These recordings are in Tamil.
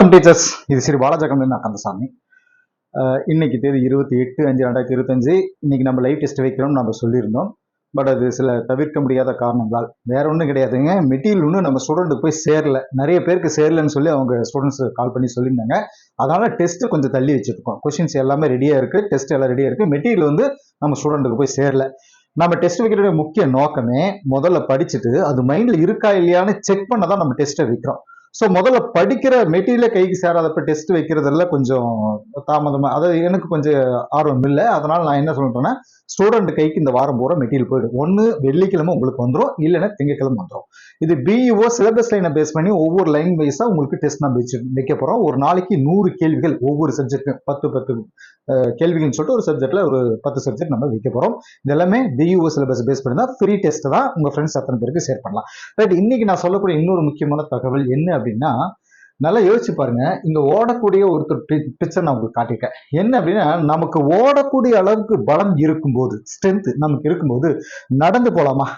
வணக்கம் டீச்சர்ஸ். இது ஸ்ரீ பாலாஜகம்லேருந்து அக்கந்தசாமி இன்னைக்கு தேதி இருபத்தி எட்டு அஞ்சு ரெண்டாயிரத்தி இருபத்தஞ்சு. இன்னைக்கு நம்ம லைவ் டெஸ்ட் வைக்கிறோம்னு நம்ம சொல்லியிருந்தோம். பட் அது சில தவிர்க்க முடியாத காரணங்களால் வேற ஒன்றும் கிடையாதுங்க. மெட்டீரியல் ஒன்று நம்ம ஸ்டூடெண்ட்டுக்கு போய் சேரல. நிறைய பேருக்கு சேரலன்னு சொல்லி அவங்க ஸ்டூடெண்ட்ஸ் கால் பண்ணி சொல்லியிருந்தாங்க. அதனால டெஸ்ட் கொஞ்சம் தள்ளி வச்சிருக்கோம். கொஷின்ஸ் எல்லாமே ரெடியாக இருக்கு. டெஸ்ட் எல்லாம் ரெடியாக இருக்கு. மெட்டீரியல் வந்து நம்ம ஸ்டூடெண்ட்டுக்கு போய் சேரல. நம்ம டெஸ்ட் வைக்கிறோட முக்கிய நோக்கமே முதல்ல படிச்சுட்டு அது மைண்ட்ல இருக்கா இல்லையான்னு செக் பண்ண தான் நம்ம டெஸ்ட்டை வைக்கிறோம். ஸோ முதல்ல படிக்கிற மெட்டீரியலை கைக்கு சேராதப்ப டெஸ்ட் வைக்கிறதுல கொஞ்சம் தாமதமாக அதாவது எனக்கு கொஞ்சம் ஆர்வம் இல்லை. அதனால் நான் என்ன சொல்கிறேன்னா ஸ்டூடெண்ட் கைக்கு இந்த வாரம் பூரா மெட்டீரியல் போயிடும். ஒன்று வெள்ளிக்கிழமை உங்களுக்கு வந்துடும் இல்லைன்னா திங்கக்கிழமை வந்துடும் இது பிஇஓ சிலபஸ் லைனை பேஸ் பண்ணி ஒவ்வொரு லைன் வைஸாக உங்களுக்கு டெஸ்ட் நான் வச்சு வைக்க போகிறோம் ஒரு நாளைக்கு நூறு கேள்விகள் ஒவ்வொரு சப்ஜெக்ட்டும் பத்து பத்து கேள்விகள்னு சொல்லிட்டு ஒரு சப்ஜெக்டில் ஒரு பத்து சப்ஜெக்ட் நம்ம வைக்க போகிறோம் இதெல்லாமே பிஇஓ சிலபஸ் பேஸ் பண்ணி தான் ஃப்ரீ டெஸ்ட் தான் உங்கள் ஃப்ரெண்ட்ஸ் அத்தனை பேருக்கு ஷேர் பண்ணலாம். ரைட் இன்னைக்கு நான் சொல்லக்கூடிய இன்னொரு முக்கியமான தகவல் என்ன அப்படின்னா நல்லா யோசிச்சு பாருங்க. இங்க ஓடக்கூடிய ஒருத்தர் பிக்சர் நான் உங்களுக்கு காட்டியிருக்கேன். என்ன அப்படின்னா நமக்கு ஓடக்கூடிய அளவுக்கு பலம் இருக்கும்போது ஸ்ட்ரென்த் நமக்கு இருக்கும்போது நடந்து போலாமா?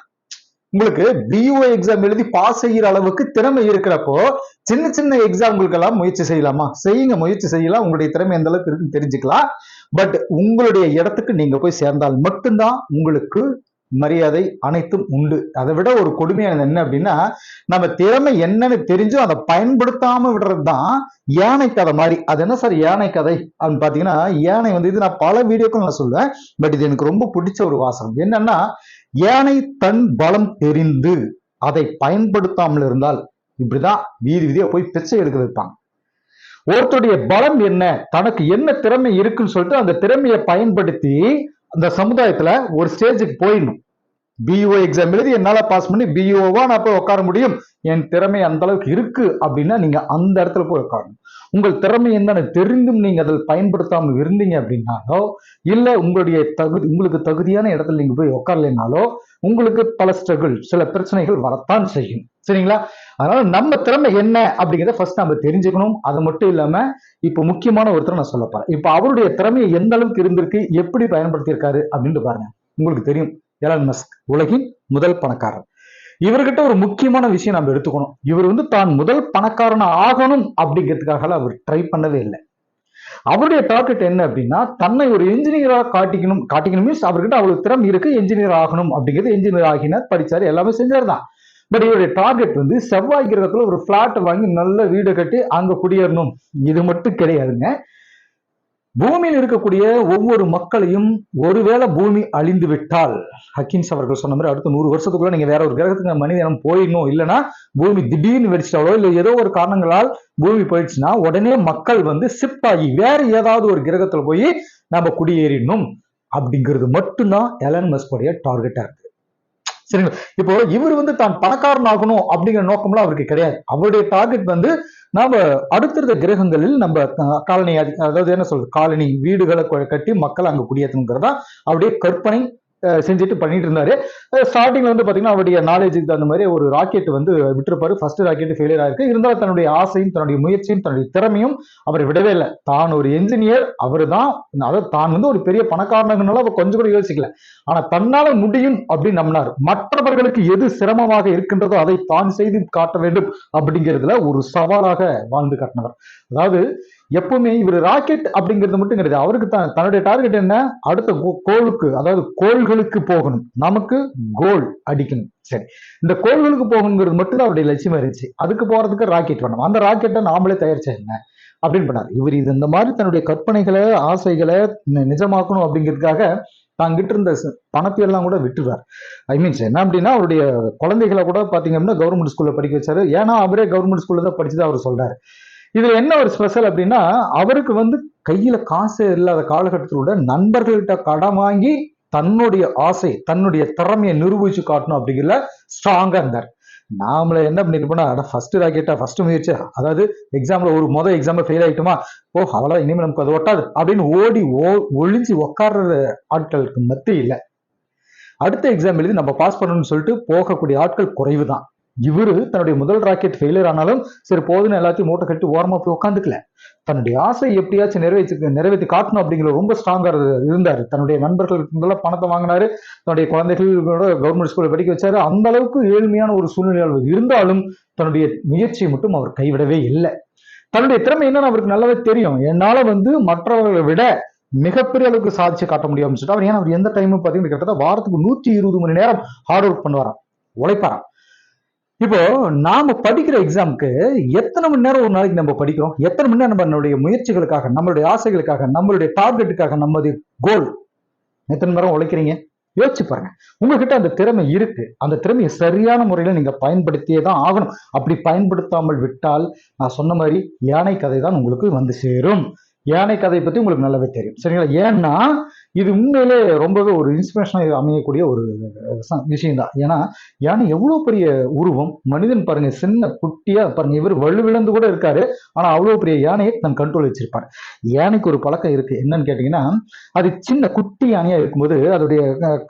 உங்களுக்கு பிஓ எக்ஸாம் எழுதி பாஸ் செய்யற அளவுக்கு திறமை இருக்கிறப்போ சின்ன சின்ன எக்ஸாம்களுக்கெல்லாம் முயற்சி செய்யலாமா? செய்யுங்க முயற்சி செய்யலாம். உங்களுடைய திறமை எந்த அளவுக்கு இருக்குன்னு தெரிஞ்சுக்கலாம். பட் உங்களுடைய இடத்துக்கு நீங்க போய் சேர்ந்தால் மட்டும்தான் உங்களுக்கு மரியாதை அனைத்தும் உண்டு. அதை விட ஒரு கொடுமையானது என்ன அப்படின்னா நம்ம திறமை என்னன்னு தெரிஞ்சும் அதை பயன்படுத்தாம விடுறது தான் யானை கதை மாதிரி. அது என்ன சார் யானை கதை அப்படின்னு பாத்தீங்கன்னா யானை வந்து இது நான் பல வீடியோக்கள் நான் சொல்லுவேன் பட் இது எனக்கு ரொம்ப பிடிச்ச ஒரு வாசகம். என்னன்னா யானை தன் பலம் தெரிந்து அதை பயன்படுத்தாமல் இருந்தால் இப்படிதான் வீதி வீதியா போய் பிச்சை எடுக்க வைப்பாங்க. ஒருத்தருடைய பலம் என்ன தனக்கு என்ன திறமை இருக்குன்னு சொல்லிட்டு அந்த திறமையை பயன்படுத்தி அந்த சமுதாயத்துல ஒரு ஸ்டேஜுக்கு போயிடணும். பிஇஓ எக்ஸாம் எழுதி என்னால் பாஸ் பண்ணி பிஇஓவா நான் போய் உட்கார முடியும்? என் திறமை அந்த அளவுக்கு இருக்கு அப்படின்னா நீங்க அந்த இடத்துல போய் உட்காரணும் உங்கள் திறமை என்னன்னு தெரிந்தும் நீங்க அதில் பயன்படுத்தாமல் இருந்தீங்க அப்படின்னாலோ இல்லை உங்களுடைய தகுதி உங்களுக்கு தகுதியான இடத்துல நீங்க போய் உட்காரலைனாலோ உங்களுக்கு பல ஸ்ட்ரகிள் சில பிரச்சனைகள் வரத்தான் செய்யும். சரிங்களா? அதனால நம்ம திறமை என்ன அப்படிங்கிறத ஃபர்ஸ்ட் நம்ம தெரிஞ்சுக்கணும். அது மட்டும் இல்லாம இப்ப முக்கியமான ஒருத்தர் நான் சொல்ல போறேன். இப்ப அவருடைய திறமையை எந்த அளவுக்கு இருந்திருக்கு எப்படி பயன்படுத்தியிருக்காரு அப்படின்ட்டு பாருங்க. உங்களுக்கு தெரியும். எலன் மஸ்க் உலகின் முதல் பணக்காரர். இவர்கிட்ட ஒரு முக்கியமான விஷயம் நம்ம எடுத்துக்கணும். இவர் வந்து தான் முதல் பணக்காரனா ஆகணும் அப்படிங்கிறதுக்காக அவர் ட்ரை பண்ணவே இல்லை. அவருடைய டார்கெட் என்ன அப்படின்னா தன்னை ஒரு என்ஜினியரா காட்டிக்கணும். காட்டிக்கணும் மீன்ஸ் அவர்கிட்ட அவ்வளவு திறமை இருக்கு என்ஜினியர் ஆகணும் அப்படிங்கிறது என்ஜினியர் ஆகினார் படிச்சாரு எல்லாமே செஞ்சார் தான். பட் இவருடைய டார்கெட் வந்து செவ்வாய் கிரகத்துல ஒரு பிளாட் வாங்கி நல்ல வீடு கட்டி அங்க குடியேறணும். இது மட்டும் கிடையாதுங்க. பூமியில் இருக்கக்கூடிய ஒவ்வொரு மக்களையும் ஒருவேளை பூமி அழிந்து விட்டால் ஹக்கின்ஸ் அவர்கள் சொன்ன மாதிரி அடுத்த நூறு வருஷத்துக்குள்ள நீங்க வேற ஒரு கிரகத்துக்கு மனிதனம் போயிடணும் இல்லைன்னா பூமி திடீர்னு வெடிச்சிட்டாலோ இல்லை ஏதோ ஒரு காரணங்களால் பூமி போயிடுச்சுன்னா உடனே மக்கள் வந்து ஷிஃப்ட் ஆகி வேற ஏதாவது ஒரு கிரகத்துல போய் நம்ம குடியேறிடணும். அப்படிங்கிறது மட்டும்தான் எலன் மஸ்கோடைய டார்கெட்டா இருக்கு. சரிங்களா? இப்போ இவர் வந்து தான் பணக்காரன் ஆகணும் அப்படிங்கிற நோக்கம்லாம் அவருக்கு கிடையாது. அவருடைய டார்கெட் வந்து நாம அடுத்தடுத்த கிரகங்களில் நம்ம காலனி அதாவது என்ன சொல்றது? காலனி வீடுகளை கட்டி மக்கள் அங்க குடியேற்றணுங்கிறதா அவருடைய கற்பனை செஞ்சுட்டு பண்ணிட்டு இருந்தாரு ஸ்டார்டிங்ல வந்து பாத்தீங்கன்னா அவருடைய நாலேஜுக்கு தகுந்த மாதிரி ஒரு ராக்கெட் வந்து விட்டுருப்பாரு. ஃபர்ஸ்ட் ராக்கெட் ஃபெயிலியர் ஆயிருக்கு. இருந்தாலும் தன்னுடைய ஆசையும் தன்னுடைய முயற்சியும் தன்னுடைய திறமையும் அவர் விடவே இல்லை. தான் ஒரு என்ஜினியர் அவர் தான் அதாவது தான் வந்து ஒரு பெரிய பணக்காரனால அவர் கொஞ்சம் கூட யோசிக்கல. ஆனா தன்னால முடியும் அப்படின்னு நம்பினார். மற்றவர்களுக்கு எது சிரமமாக இருக்கின்றதோ அதை தான் செய்து காட்ட வேண்டும் அப்படிங்கிறதுல ஒரு சவாலாக வாழ்ந்து காட்டினவர். அதாவது எப்பவுமே இவர் ராக்கெட் அப்படிங்கிறது மட்டும் கிடையாது. அவருக்கு தான் தன்னுடைய டார்கெட் என்ன? அடுத்த கோ- கோளுக்கு அதாவது கோள்களுக்கு போகணும். நமக்கு கோல் அடிக்கணும். சரி. இந்த கோள்களுக்கு போகணுங்கிறது மட்டும் தான் அவருடைய லட்சியமா இருந்துச்சு. அதுக்கு போறதுக்கு ராக்கெட் வேணும். அந்த ராக்கெட்டை நாமளே தயாரிச்சேங்க அப்படின்னு பண்ணார். இவர் இது இந்த மாதிரி தன்னுடைய கற்பனைகளை ஆசைகளை நிஜமாக்கணும் அப்படிங்கிறதுக்காக தாங்கிட்டு இருந்த பணத்தை எல்லாம் கூட விட்டுருவார். ஐ மீன்ஸ் என்ன அப்படின்னா அவருடைய குழந்தைகளை கூட பாத்தீங்க அப்படின்னா கவர்மெண்ட் ஸ்கூல்ல படிக்க வச்சாரு. ஏன்னா அவரே கவர்மெண்ட் ஸ்கூல்ல தான் படிச்சுதான் அவர் சொல்றாரு. இதுல என்ன ஒரு ஸ்பெஷல் அப்படின்னா அவருக்கு வந்து கையில காசு இல்லாத காலகட்டத்தில் நண்பர்கள்கிட்ட கடன் வாங்கி தன்னுடைய ஆசை தன்னுடைய திறமையை நிரூபிச்சு காட்டணும் அப்படிங்கிறதுல ஸ்ட்ராங்கா இருந்தார். நாமள என்ன பண்ணிருப்போம்னா அட ஃபர்ஸ்ட் ராக்கெட்டா ஃபர்ஸ்ட் முயற்சி. அதாவது எக்ஸாம்ல ஒரு மொதல் எக்ஸாம்ல ஃபெயில் ஆயிட்டுமா? ஓ அவ்வளவு இனிமேல் நமக்கு அது ஒட்டாது அப்படின்னு ஓடி ஓ ஒழிஞ்சு உட்கார்ற ஆட்களுக்கு மத்திய இல்லை அடுத்த எக்ஸாம் எழுதி நம்ம பாஸ் பண்ணணும்னு சொல்லிட்டு போகக்கூடிய ஆட்கள் குறைவு தான் இவரு தன்னுடைய முதல் ராக்கெட் ஃபெயிலியர் ஆனாலும் சரி போதுன்னு எல்லாத்தையும் மூட்டை கட்டி ஓரமா போய் உட்காந்துக்கல தன்னுடைய ஆசை எப்படியாச்சும் நிறைவேற்றி நிறைவேற்றி காட்டணும் அப்படிங்கிற ரொம்ப ஸ்ட்ராங்கா இருந்தார். தன்னுடைய நண்பர்களுக்கு முதல்ல பணத்தை வாங்கினாரு. தன்னுடைய குழந்தைகளோட கவர்மெண்ட் ஸ்கூல்ல படிக்க வச்சாரு. அந்த அளவுக்கு ஏழ்மையான ஒரு சூழ்நிலை இருந்தாலும் தன்னுடைய முயற்சியை மட்டும் அவர் கைவிடவே இல்லை. தன்னுடைய திறமை என்னன்னு அவருக்கு நல்லாவே தெரியும். என்னால வந்து மற்றவர்களை விட மிகப்பெரிய அளவுக்கு சாதிச்சு காட்ட முடியும்னு சொல்லிட்டு அவர் ஏன்னா அவர் எந்த டைமும் பார்த்தீங்கன்னா கிட்டத்தட்ட வாரத்துக்கு நூற்றி இருபது மணி நேரம் ஹார்ட் ஒர்க் பண்ணுவாராம். உழைப்பாராம். இப்போ நாம படிக்கிற எக்ஸாமுக்கு எத்தனை மணி நேரம் ஒரு நாளைக்கு நம்ம படிக்கிறோம்? எத்தனை மணி நேரம் நம்மளுடைய முயற்சிகளுக்காக நம்மளுடைய ஆசைகளுக்காக நம்மளுடைய டார்கெட்டுக்காக நமது கோல் எத்தனை நேரம் உழைக்கிறீங்க? யோசிச்சு பாருங்க. உங்ககிட்ட அந்த திறமை இருக்கு. அந்த திறமையை சரியான முறையில நீங்க பயன்படுத்தியே தான் ஆகணும். அப்படி பயன்படுத்தாமல் விட்டால் நான் சொன்ன மாதிரி யானை கதை தான் உங்களுக்கு வந்து சேரும். யானை கதை பத்தி உங்களுக்கு நல்லாவே தெரியும். சரிங்களா? ஏன்னா இது உண்மையிலே ரொம்பவே ஒரு இன்ஸ்பிரேஷனாக அமையக்கூடிய ஒரு விஷயம் தான் ஏன்னா யானை எவ்வளோ பெரிய உருவம் மனிதன் பாருங்க சின்ன குட்டியா பாருங்க இவர் வலுவிழந்து கூட இருக்காரு ஆனா அவ்வளோ பெரிய யானையை தன் கண்ட்ரோல் வச்சிருப்பார். யானைக்கு ஒரு பழக்கம் இருக்கு. என்னன்னு கேட்டீங்கன்னா அது சின்ன குட்டி யானையா இருக்கும்போது அதோடைய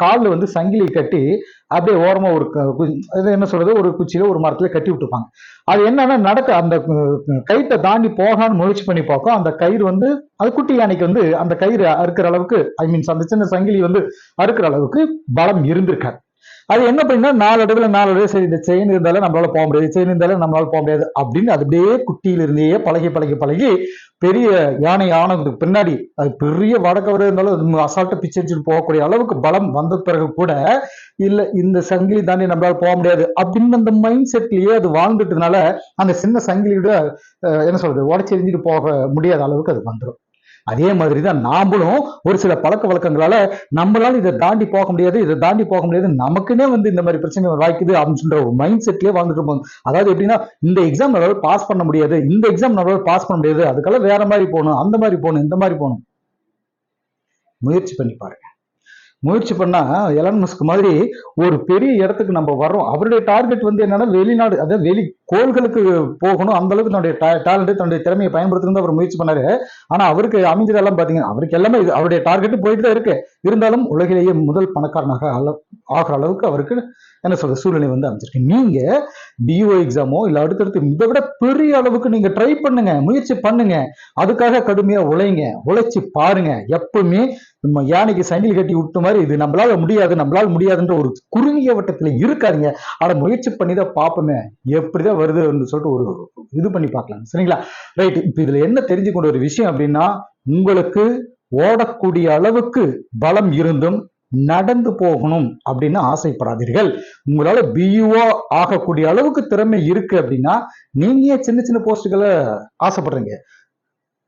காலில் வந்து சங்கிலி கட்டி அப்படியே ஓரமா ஒரு என்ன சொல்றது ஒரு குச்சியில ஒரு மரத்துல கட்டி விட்டுப்பாங்க. அது என்னன்னா நடக்க அந்த கயிற்றை தாண்டி போகான்னு முயற்சி பண்ணி பார்க்கும் அந்த கயிறு வந்து அது குட்டி யானைக்கு வந்து அந்த கயிறு அறுக்கிற அளவுக்கு ஐ மீன்ஸ் அந்த சின்ன சங்கிலி வந்து அறுக்கிற அளவுக்கு பலம் இருந்திருக்காரு அது என்ன பண்ணினா நாலடைவுல நாலடைவு சரி இந்த செயின் இருந்தாலும் நம்மளால போக முடியாது செயின் இருந்தாலும் நம்மளால போக முடியாது அப்படின்னு அது அப்படியே குட்டியில இருந்தே பழகி பழகி பழகி பெரிய யானை ஆனதுக்கு பின்னாடி அது பெரிய வடக்கவர இருந்தாலும் அசால்ட்டை பிச்சை வச்சுட்டு போகக்கூடிய அளவுக்கு பலம் வந்த பிறகு கூட இல்ல இந்த சங்கிலி தாண்டி நம்மளால போக முடியாது அப்படின்னு அந்த மைண்ட் செட்லயே அது வாழ்ந்துட்டதுனால அந்த சின்ன சங்கிலியோட என்ன சொல்றது உடச்சி எரிஞ்சிட்டு போக முடியாத அளவுக்கு அது வந்துடும் அதே மாதிரி தான் நாமளும் ஒரு சில பழக்க வழக்கங்களால நம்மளால இதை தாண்டி போக முடியாது இதை தாண்டி போக முடியாது நமக்குன்னே வந்து இந்த மாதிரி பிரச்சனை வாய்க்குது அப்படின்னு சொல்ற ஒரு மைண்ட் செட்லயே வாழ்ந்துட்டு போகும் அதாவது எப்படின்னா இந்த எக்ஸாம் நம்மளால பாஸ் பண்ண முடியாது இந்த எக்ஸாம் நம்மளால பாஸ் பண்ண முடியாது அதுக்கெல்லாம் வேற மாதிரி போகணும் அந்த மாதிரி போகணும் இந்த மாதிரி போகணும். முயற்சி பண்ணி பாருங்க. முயற்சி பண்ணா எலன் மஸ்க் மாதிரி ஒரு பெரிய இடத்துக்கு நம்ம வர்றோம். அவருடைய டார்கெட் வந்து என்னன்னா வெளிநாடு அதாவது வெளி கோள்களுக்கு போகணும். அந்த அளவுக்கு தன்னுடைய டேலண்ட் தன்னுடைய திறமையை பயன்படுத்தணும் அவர் முயற்சி பண்ணாரு. ஆனா அவருக்கு அமைஞ்சதெல்லாம் பாத்தீங்கன்னா அவருக்கு எல்லாமே இது அவருடைய டார்கெட் போயிட்டு தான் இருக்கு. இருந்தாலும் உலகிலேயே முதல் பணக்காரனாக அள ஆகிற அளவுக்கு அவருக்கு என்ன சொல்ற சூழ்நிலை வந்து அமைச்சிருக்கு நீங்க டிஓ எக்ஸாமோ இல்ல அடுத்தடுத்து இதை விட பெரிய அளவுக்கு நீங்க ட்ரை பண்ணுங்க முயற்சி பண்ணுங்க. அதுக்காக கடுமையா உழைங்க உழைச்சு பாருங்க. எப்பவுமே நம்ம யானைக்கு சங்கிலி கட்டி விட்ட மாதிரி இது நம்மளால முடியாது நம்மளால முடியாதுன்ற ஒரு குறுகிய வட்டத்துல இருக்காதீங்க. ஆனா முயற்சி பண்ணி தான் பார்ப்போமே எப்படிதான் வருதுன்னு சொல்லிட்டு ஒரு இது பண்ணி பார்க்கலாம். சரிங்களா? ரைட் இப்ப இதுல என்ன தெரிஞ்சுக்கொண்ட ஒரு விஷயம் அப்படின்னா உங்களுக்கு ஓடக்கூடிய அளவுக்கு பலம் இருந்தும் நடந்து போகணும் அப்படின்னு ஆசைப்படாதீர்கள். உங்களால பியூஓ ஆகக்கூடிய அளவுக்கு திறமை இருக்கு அப்படின்னா நீங்க சின்ன சின்ன போஸ்ட்டுகளை ஆசைப்படுறீங்க?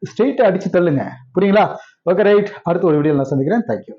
ஸ்ட்ரெயிட்டா அடிச்சு தள்ளுங்க. புரியுங்களா? ஓகே ரைட் அடுத்த ஒரு வீடியோ நான் சந்திக்கிறேன். தேங்க்யூ